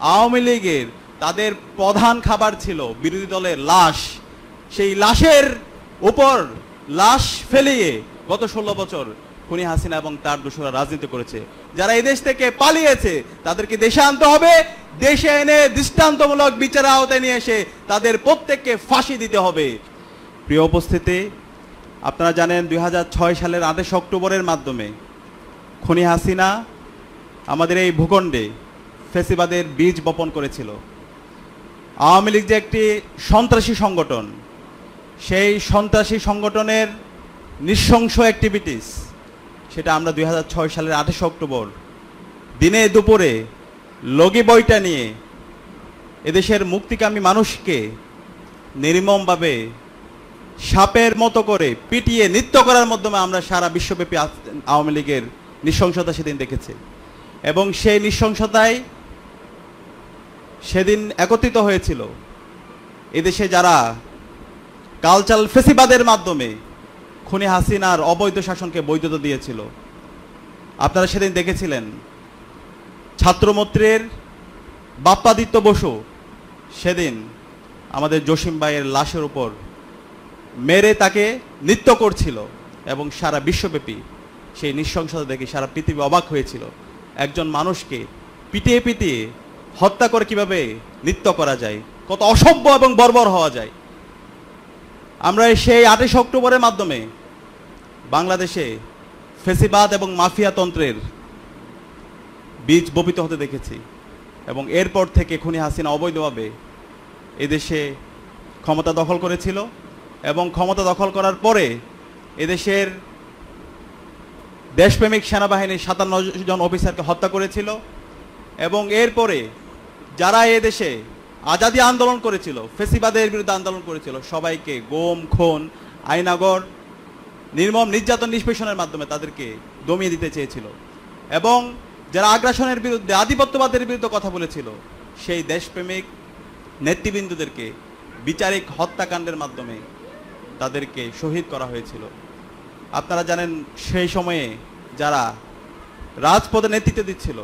আওয়ামী লীগের তাদের প্রধান খাবার ছিল বিরোধী দলের লাশ। সেই লাশের উপর লাশ ফেলিয়ে গত ষোলো বছর খুনি হাসিনা এবং তার দোষরা রাজনীতি করেছে। যারা এই দেশ থেকে পালিয়েছে, তাদেরকে দেশে আনতে হবে। দেশে এনে দৃষ্টান্তমূলক বিচারের আওতায় নিয়ে এসে তাদের প্রত্যেককে ফাঁসি দিতে হবে। প্রিয় উপস্থিতি, আপনারা জানেন দুই হাজার ছয় সালের আদেশ অক্টোবরের মাধ্যমে খুনি হাসিনা আমাদের এই ভূখণ্ডে ফেসিবাদের বীজ বপন করেছিল। আওয়ামী লীগ যে একটি সন্ত্রাসী সংগঠন, সেই সন্ত্রাসী সংগঠনের নৃশংস অ্যাক্টিভিটিস সেটা আমরা দুই ছয় সালের আঠাশে অক্টোবর দিনে দুপুরে লগি বইটা নিয়ে এদেশের মুক্তিকামী মানুষকে নির্মমভাবে সাপের মতো করে পিটিয়ে নৃত্য করার মাধ্যমে আমরা সারা বিশ্বব্যাপী আওয়ামী লীগের নৃশংসতা সেদিন দেখেছি। এবং সেই নৃশংসতায় সেদিন একত্রিত হয়েছিল। এদেশে যারা কালচারাল ফেসিবাদের মাধ্যমে খুনি হাসিনার অবৈধ শাসনকে বৈধতা দিয়েছিল, আপনারা সেদিন দেখেছিলেন, ছাত্রমৈত্রের বাপ্পাদিত্য বসু সেদিন আমাদের জসিম ভাইয়ের লাশের উপর মেরে তাকে নৃত্য করছিল এবং সারা বিশ্বব্যাপী সেই নৃশংসতা দেখে সারা পৃথিবী অবাক হয়েছিল। একজন মানুষকে পিটিয়ে পিটিয়ে হত্যা করে কীভাবে নৃত্য করা যায়? কত অসভ্য এবং বর্বর হওয়া যায়। আমরা সেই আঠাশ অক্টোবরের মাধ্যমে বাংলাদেশে ফেসিবাদ এবং মাফিয়া তন্ত্রের বীজ বপিত হতে দেখেছি এবং এরপর থেকে খুনি হাসিনা অবৈধভাবে এদেশে ক্ষমতা দখল করেছিল এবং ক্ষমতা দখল করার পরে এদেশের দেশপ্রেমিক সেনাবাহিনীর সাতান্ন জন অফিসারকে হত্যা করেছিল এবং এরপরে যারা এ দেশে আজাদি আন্দোলন করেছিল, ফেসিবাদের বিরুদ্ধে আন্দোলন করেছিল, সবাইকে গোম, খুন, আইনাগর, নির্মম, নির্যাতন, নিষ্পেষণের মাধ্যমে তাদেরকে দমিয়ে দিতে চেয়েছিল। এবং যারা আগ্রাসনের বিরুদ্ধে, আধিপত্যবাদের বিরুদ্ধে কথা বলেছিল, সেই দেশপ্রেমিক নেতৃবৃন্দদেরকে বিচারিক হত্যাকাণ্ডের মাধ্যমে তাদেরকে শহীদ করা হয়েছিল। আপনারা জানেন, সেই সময়ে যারা রাজপথে নেতৃত্ব দিচ্ছিল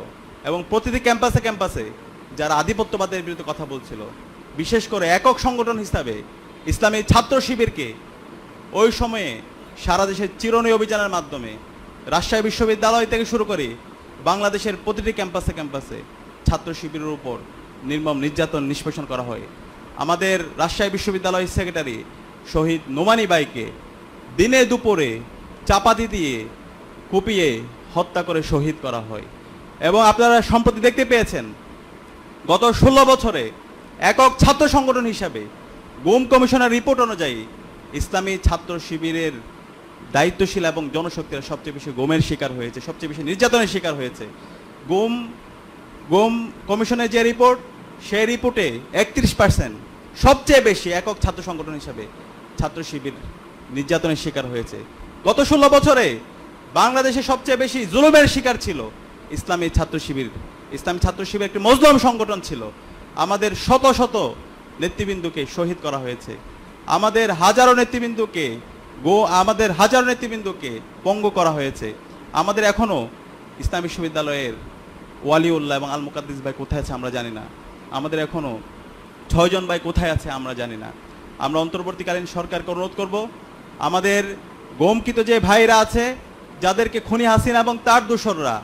এবং প্রতিটি ক্যাম্পাসে ক্যাম্পাসে যারা আধিপত্যবাদের বিরুদ্ধে কথা বলছিল, বিশেষ করে একক সংগঠন হিসাবে ইসলামী ছাত্র শিবিরকে ওই সময়ে সারা দেশের চিরনী অভিযানের মাধ্যমে রাজশাহী বিশ্ববিদ্যালয় থেকে শুরু করে বাংলাদেশের প্রতিটি ক্যাম্পাসে ক্যাম্পাসে ছাত্র শিবিরের উপর নির্মম নির্যাতন নিষ্পেষণ করা হয়। আমাদের রাজশাহী বিশ্ববিদ্যালয়ের সেক্রেটারি শহীদ নোমানি বাইকে দিনে দুপুরে চাপাতি দিয়ে কুপিয়ে হত্যা করে শহীদ করা হয়। এবং আপনারা সম্প্রতি দেখতে পেয়েছেন গত ষোলো বছরে একক ছাত্র সংগঠন হিসাবে গুম কমিশনের রিপোর্ট অনুযায়ী ইসলামী ছাত্র শিবিরের দায়িত্বশীল এবং জনশক্তিরা সবচেয়ে বেশি গুমের শিকার হয়েছে, সবচেয়ে বেশি নির্যাতনের শিকার হয়েছে। গুম গুম কমিশনের যে রিপোর্ট, সেই রিপোর্টে একত্রিশ পার্সেন্ট সবচেয়ে বেশি একক ছাত্র সংগঠন হিসাবে ছাত্র শিবির নির্যাতনের শিকার হয়েছে। গত ষোলো বছরে বাংলাদেশে সবচেয়ে বেশি জুলুমের শিকার ছিল ইসলামী ছাত্র শিবির ইসলামী ছাত্র শিবির একটি মজলুম সংগঠন ছিল। আমাদের শত শত নেতৃবৃন্দুকে শহীদ করা হয়েছে। আমাদের হাজারো নেতৃবৃন্দুকে গো, আমাদের হাজারো নেতৃবৃন্দুকে পঙ্গু করা হয়েছে। আমাদের এখনও ইসলাম বিশ্ববিদ্যালয়ের ওয়ালিউল্লাহ এবং আল মুকাদ্দিস ভাই কোথায় আছে আমরা জানি না। আমাদের এখনও ছয়জন ভাই কোথায় আছে আমরা জানি না। আমরা অন্তর্বর্তীকালীন সরকারকে অনুরোধ করব, আমাদের গোমকিত যে ভাইরা আছে, যাদেরকে খুনি হাসিনা এবং তার দোসররা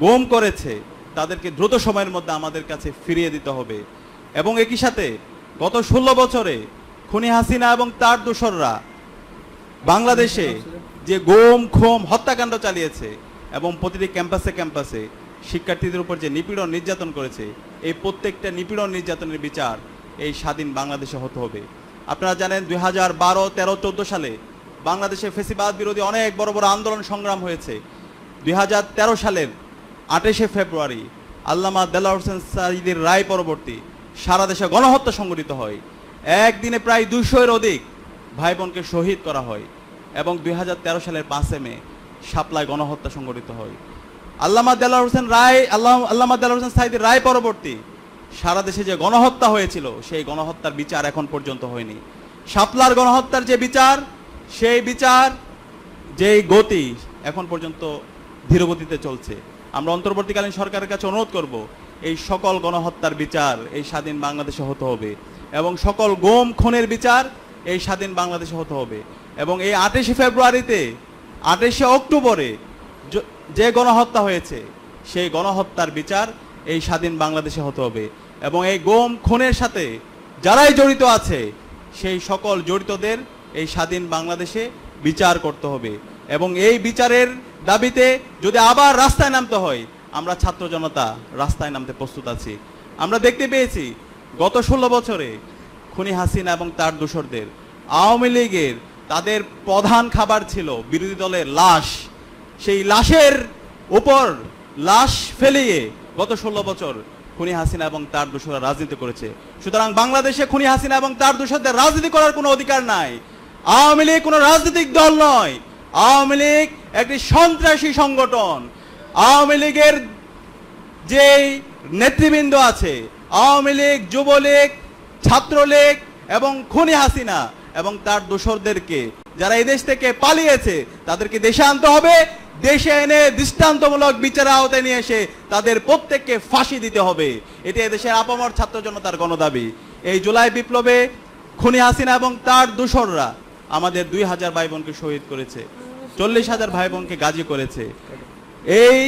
গোম করেছে তাদেরকে দ্রুত সময়ের মধ্যে আমাদের কাছে ফিরিয়ে দিতে হবে। এবং একই সাথে গত ষোলো বছরে খুনি হাসিনা এবং তার দোসররা বাংলাদেশে যে গোম, খোম হত্যাকাণ্ড চালিয়েছে এবং প্রতিটি ক্যাম্পাসে ক্যাম্পাসে শিক্ষার্থীদের উপর যে নিপীড়ন নির্যাতন করেছে, এই প্রত্যেকটা নিপীড়ন নির্যাতনের বিচার এই স্বাধীন বাংলাদেশে হতে হবে। আপনারা জানেন দুই হাজার বারো, তেরো, চোদ্দ সালে বাংলাদেশে ফেসিবাদ বিরোধী অনেক বড় বড় আন্দোলন সংগ্রাম হয়েছে। দুই হাজার তেরো সালের আঠাশে ফেব্রুয়ারি আল্লামা দেলা হোসেন সাইদের রায় পরবর্তী সারা দেশে গণহত্যা সংঘটিত হয়। একদিনে প্রায় দুশো এর অধিক ভাই বোনকে শহীদ করা হয় এবং দু হাজার তেরো সালের পাঁচে মে সাপ্লায় গণহত্যা সংঘটিত হয়। আল্লামা দেলা হোসেন রায় আল্লাহ আল্লামা দেলা হোসেন সাইদের রায় পরবর্তী সারা দেশে যে গণহত্যা হয়েছিল, সেই গণহত্যার বিচার এখন পর্যন্ত হয়নি। সাপলার গণহত্যার যে বিচার, সেই বিচার, যেই গতি এখন পর্যন্ত ধীরগতিতে চলছে। আমরা অন্তর্বর্তীকালীন সরকারের কাছে অনুরোধ করব, এই সকল গণহত্যার বিচার এই স্বাধীন বাংলাদেশে হতে হবে এবং সকল গোম খুনের বিচার এই স্বাধীন বাংলাদেশে হতে হবে এবং এই আঠাশে ফেব্রুয়ারিতে, আঠাশে অক্টোবরে যে গণহত্যা হয়েছে, সেই গণহত্যার বিচার এই স্বাধীন বাংলাদেশে হতে হবে এবং এই গোম খুনের সাথে যারাই জড়িত আছে, সেই সকল জড়িতদের এই স্বাধীন বাংলাদেশে বিচার করতে হবে। এবং এই বিচারের দাবিতে যদি আবার রাস্তায় নামতে হয়, আমরা ছাত্র জনতা রাস্তায় নামতে প্রস্তুত আছি। আমরা দেখতে পেয়েছি, গত ষোলো বছরে খুনি হাসিনা এবং তার দোসরদের, আওয়ামী লীগের তাদের প্রধান খাবার ছিল বিরোধী দলের লাশ। সেই লাশের উপর লাশ ফেলিয়ে গত ষোলো বছর খুনি হাসিনা এবং তার দোষরা রাজনীতি করেছে। সুতরাং বাংলাদেশে খুনি হাসিনা এবং তার দোষরদের রাজনীতি করার কোনো অধিকার নাই। আওয়ামী লীগ কোনো রাজনৈতিক দল নয়। আওয়ামী লীগ একটি সন্ত্রাসী সংগঠন। আওয়ামী লীগের যেই নেতৃবৃন্দ আছে, আওয়ামী লীগ, যুবলীগ, ছাত্রলীগ এবং খুনি হাসিনা এবং তার দোসরদেরকে, যারা এদেশ থেকে পালিয়েছে, তাদেরকে দেশে আনতে হবে। দেশে এনে দৃষ্টান্তমূলক বিচারের আওতায় নিয়ে এসে তাদের প্রত্যেককে ফাঁসি দিতে হবে। এটি এদেশের আপামর ছাত্র জনতার গণদাবি। এই জুলাই বিপ্লবে খুনি হাসিনা এবং তার দোসররা আমাদের দুই হাজার ভাই বোনকে শহীদ করেছে, চল্লিশ হাজার ভাই বোনকে গাজী করেছে। এই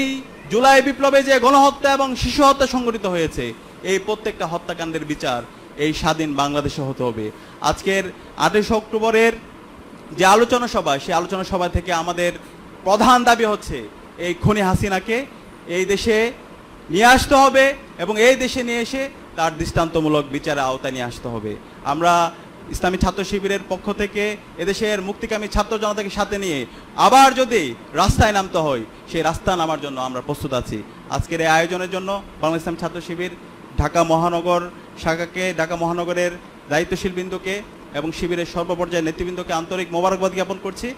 জুলাই বিপ্লবে যে গণহত্যা এবং শিশু হত্যা সংঘটিত হয়েছে, এই প্রত্যেকটা হত্যাকাণ্ডের বিচার এই স্বাধীন বাংলাদেশে হতে হবে। আজকের আঠাশে অক্টোবরের যে আলোচনা সভা, সেই আলোচনা সভা থেকে আমাদের প্রধান দাবি হচ্ছে, এই খুনি হাসিনাকে এই দেশে নিয়ে আসতে হবে এবং এই দেশে নিয়ে এসে তার দৃষ্টান্তমূলক বিচারে আওতায় নিয়ে আসতে হবে। আমরা ইসলামী ছাত্র শিবিরের পক্ষ থেকে এদেশের মুক্তিকামী ছাত্র জনতাকে সাথে নিয়ে আবার যদি রাস্তায় নামতে হয়, সেই রাস্তা নামার জন্য আমরা প্রস্তুত আছি। আজকের এই আয়োজনের জন্য বাংলা ইসলাম ছাত্র শিবির ঢাকা মহানগর শাখাকে, ঢাকা মহানগরের দায়িত্বশীল বিন্দুকে এবং শিবিরের সর্বপর্যায়ের নেতৃবৃন্দকে আন্তরিক মোবারকবাদ জ্ঞাপন করছি।